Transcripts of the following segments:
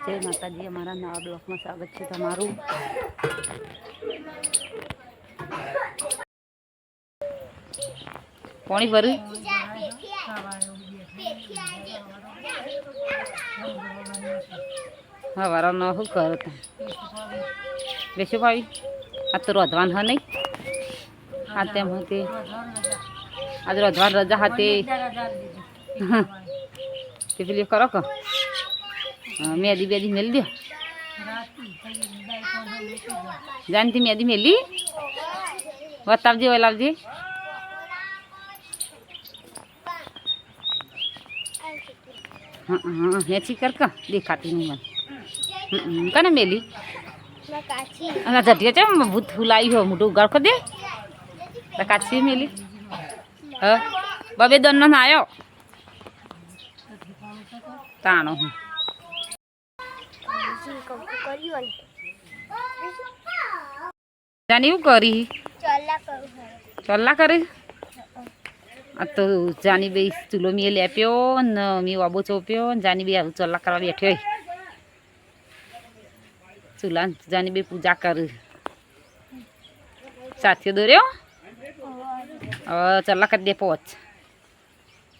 જય માતાજી અમારા નવા બ્લોકમાં સ્વાગત છે તમારું. પાણી ભર્યું હા વારા ન શું કરો તમે? બેસો ભાઈ આ તો રોધવાન હ નહીં? આ તેમ હતી. આજે રોધવાન રજા હતી. તે પેલી કરો કે? મેદી બેદી મેલી દો. જાણતી મેદી મેલી? બતાવજે ઓય લાવજે. હા હા હેચી કર કા, દેખાતી નહીં મને. કને મેલી? અને જટિયા છે ભૂત ફૂલાઈ હો મોટું ગળખો દે. કાચી મેલી. હા, બબે દોનનો આવ્યો તાણો હું. જાની એવું કરી? ચલ્લા કરી આ તો જાની બે ચૂલો મેં લેપ્યો ને મેં વાબો ચોપ્યો ને જાની બે આવું ચલ્લા કરવા બેઠ્યો ચૂલા જાની બે પૂજા કરી. સાથીઓ દોર્યો? હવે ચલ્લા કરી દે પહોંચ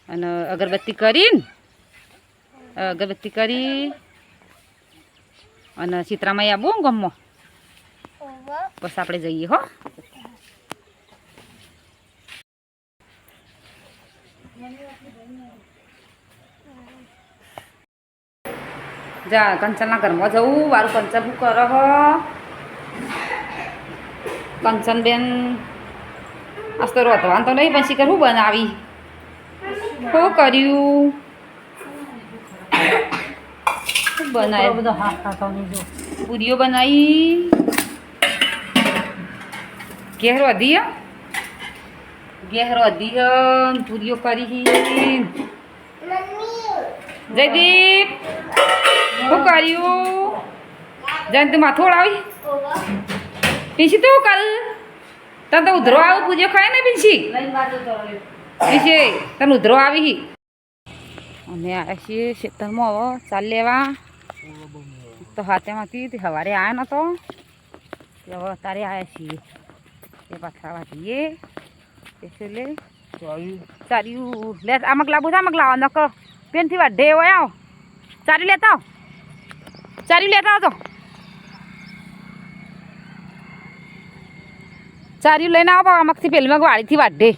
અને અગરબત્તી કરીને? અગરબત્તી કરી અને ચિત્રામાં બહુ ગમો. બસ આપણે જઈએ હો. જા કંચનના ઘરમાં જવું વારું કંચન હું કરો કંચનબેન આજ તો રોતવાનું તો નહીં પછી કરવું બનાવી. શું કર્યું? શું બનાવ્યું બધો હાથ ખાતો જો પૂરીઓ બનાવી ઘેર વધી હે? ઘેર વધી પૂરીઓ કરી જયદીપ શું કર્યું? જયંત તું માથું ઓળાવી? પીછી તું કલ? તને તો ઉધરો આવું પૂજો ખાય ને તો પીછી તને ઉધરો આવી. અમે આવ્યા છીએ ખેતરમાં હવે ચાલ લેવા. તો હાથેમાંથી તે સવારે આવ્યો નતો. તે હવે અત્યારે આવ્યા છીએ. એ પાછા જઈએ. તે લે. ચાર્યું લે આ મગલા બધા મગલા નક પેનથી વાઢે હોય આવો ચાર્યું લેતા આવો. ચાર્યું લેતા આવતો ચાર્યું લઈને આવો અમકથી પેલી વાડીથી વાઢે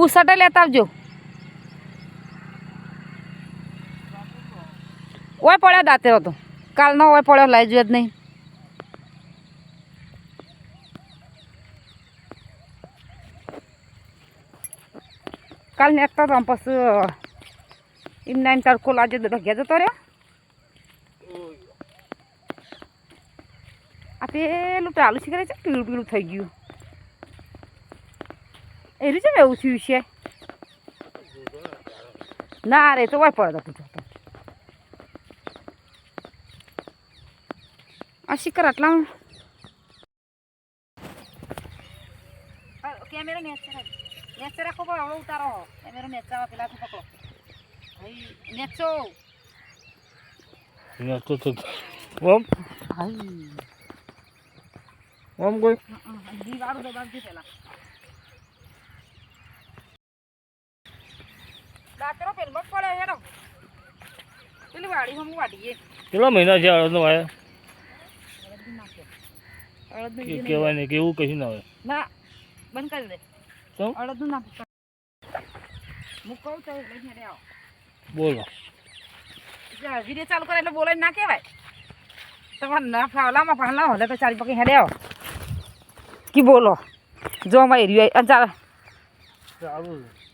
બુસટે લેતા આવજો. ઓય પડ્યો દાંતે હતો કાલનો ઓય પડ્યો લઈ જોયો જ નહીં. કાલ નેકતો હતો પછી એમના એમ તડકો લાજે ઘેર જતો રહ્યો. આ પેલું છે કરે છે પીળું પીળું થઈ ગયું. છે ને એવું થયું છે. ના રે તો વાય પડે તો પૂછો. આ શિકર આટલા? કેમેરા નેચર નેચર રાખો પણ હવે ઉતારો. કેમેરો નેચર પેલા પકડો. ભાઈ મેચો. તો તો ઓમ. હાઈ ઓમ કોઈ. દીવારું દબાવજો પેલા. પેલમાં પડે હેડો. પેલી વાડી હમ વાડીએ. કેટલા મહિના છે અડદનો વાય? અડદનું કે બીજું નહીં. કહેવાય નહીં કે કશું ના હોય ના બંધ કરી દે. અડદનું ના હું કહું તો લઈને આવો. બોલો. વીડિયો ચાલુ કરે એટલે બોલાય ના કહેવાય. તમારે ના ફાવલામાં ફાવલા હલે તો ચાલી પકી હેડે આવો. કી બોલો? જો માં એરિયો ચાલ.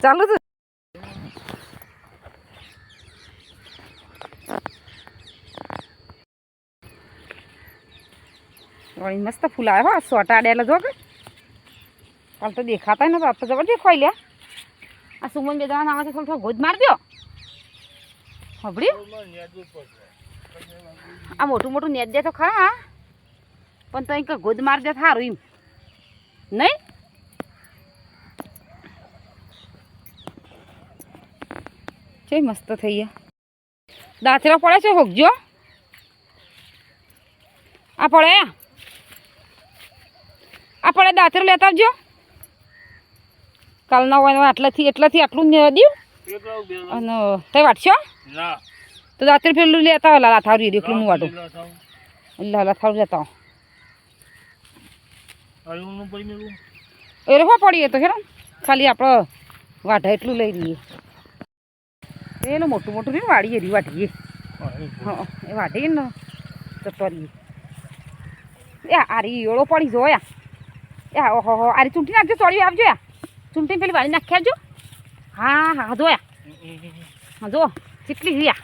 ચાલુ વળી મસ્ત ફૂલ આવ્યો હો સોટા આડેલા જો કે. કાલ તો દેખાતા નતા આજ તો જબરજસ્ત ખોઈ લ્યા. આ સુમન બે જવાના આમાંથી થોડું થોડો ગોદ માર દો હબડ્યું આ મોટું મોટું નેટ દે તો ખરા પણ તો કંઈક ગોદ માર દે સારું એમ. નહીં છે મસ્ત થઈ ગયા. દાંતરા પડે છે હોગજો. આ પડે. આ દાતર લેતા આવજો. કાલના હોય ને આટલાથી એટલાથી આટલું જ લાવ અને તે વાટશો? તો દાતર પેલું લેતા હોય લાથારું એકલું હું વાટું લાલા થાવ. લેતા આ એ રેવા પડીએ તો હેરો ખાલી આપણે વાઢા એટલું લઈ લઈએ. એનું મોટું મોટું નહીં વાળીએ રી વાટીએ હા, એ વાટીએ ને તો તરીએ. એ આરી એળો પડી જોયા. એ ઓહો હો. અરે ચૂંટી નાખજો ચોળી આવજો યા. ચૂંટી પેલી વાળી નાખી આવજો હા હા જોયા હા, જો કેટલી રહ્યા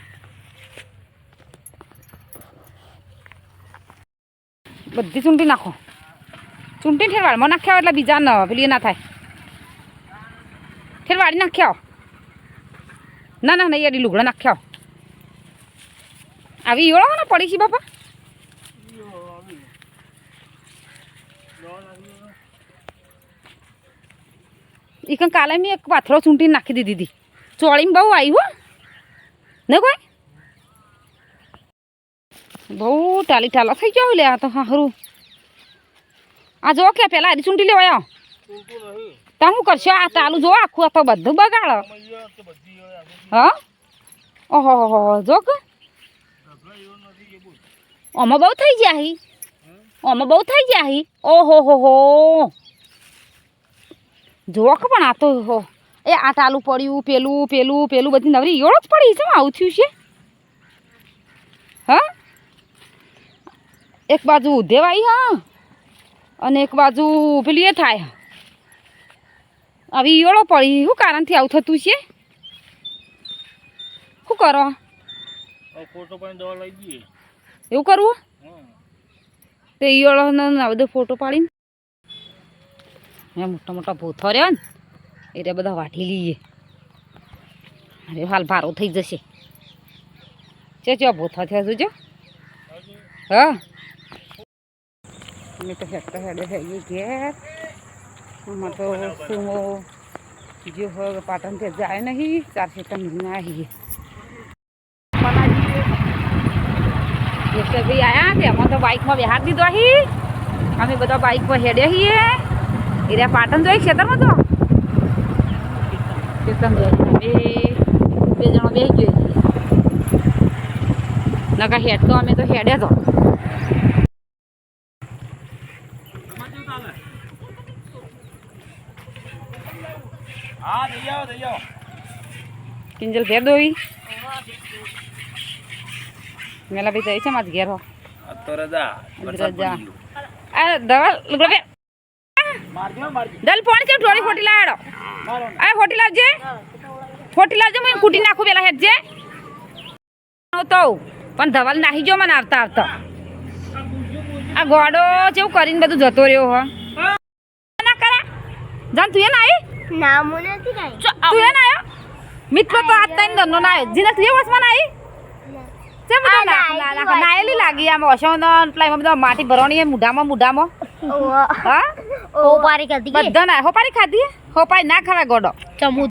બધી ચૂંટી નાખો. ચૂંટી ઠેરવાડમાં નાખ્યા એટલે બીજા ન પેલી ના થાય. ઠેરવાડી નાખ્યા ના ના ના એડી લુગડા નાખ્યા આવી યોળો ને પડી છે બાપા? એ કંઈ કાલે મેં એક પાથરો ચૂંટીને નાખી દીધી હતી ચોળીમાં બહુ આવ્યું ને કોઈ બહુ ટાલી ટાલા થઈ ગયો લે આ તો હારું આ જો કે પેલા આરી ચૂંટી લેવાય તમે શું કરશો આ તાલુ જો આખું આ તો બધું બગાડો હા ઓહો હો જો કે આમાં બહુ થઈ ગયા હી આમાં બહુ થઈ ગયા હી ઓહો હો હો જો કે પણ આ તો હો એ આ ટાલું પડ્યું પેલું પેલું પેલું બધી નવરી યોળો જ પડી છે આવું થયું છે. હા? એક બાજુ ઉધેવાઈ હા અને એક બાજુ પેલી એ થાય. આવી એળો પડી શું કારણથી આવું થતું છે? શું કરો? ફોટો પાડીને દવા લઈ દઈએ એવું કરવું તે આ બધો ફોટો પાડીને? એ મોટા મોટા ભૂથો રહ્યો ને, એટલે બધા વાટી લઈએ. અરે હાલ ભારો થઈ જશે. ચે ચો ભૂથા થયા જોજો હા. અમે તો હેડતા હેડે હેડીએ ઘેર. આમાં તો સુમો જો હોય ત્યાં જાય નહીં, ચાર તમે આવીએ. ભાઈ આયા કે અમે તો બાઇકમાં બેહાર દીધો હી અમે બધા બાઇકમાં હેડે છીએ. એરિયા પાટણ જોઈ ખેતરમાં તો ખેતર જોઈ બે બે જણા બે જોઈ નકા હેડ તો અમે તો હેડે તો. કિંજલ ઘેર દોઈ. મેલા ભાઈ જાય છે મારા ઘેર હો. રજા. રજા. આ દવા લુગડો દલ પોણી છે ઢોળી ફોટી લાડો. આ ફોટી લાવજે. ફોટી લાવજે હું કૂટી નાખું પેલા હેડજે તો પણ ધવલ નાહી જો મને આવતા આવતા. આ ગોડો જેવું કરીને બધું જતો રહ્યો હો. ના કરા. જાન તું એ ના આવી નામ નથી કાંઈ તું એ ના આવ્યો મિત્રો તો આજ ટાઈમ ધંધો ના આવ્યો જીનસ લે વસમાં ના આવી નાખ નાયેલી લાગી આમ ઓશો નો બધા માટી ભરવાની એ મુઢામાં મુઢામાં. હા? ખાધી પારી કરતી બધા ના હોપારી ખાધી? હોપારી ના ખવાય ગોડો. ચમુ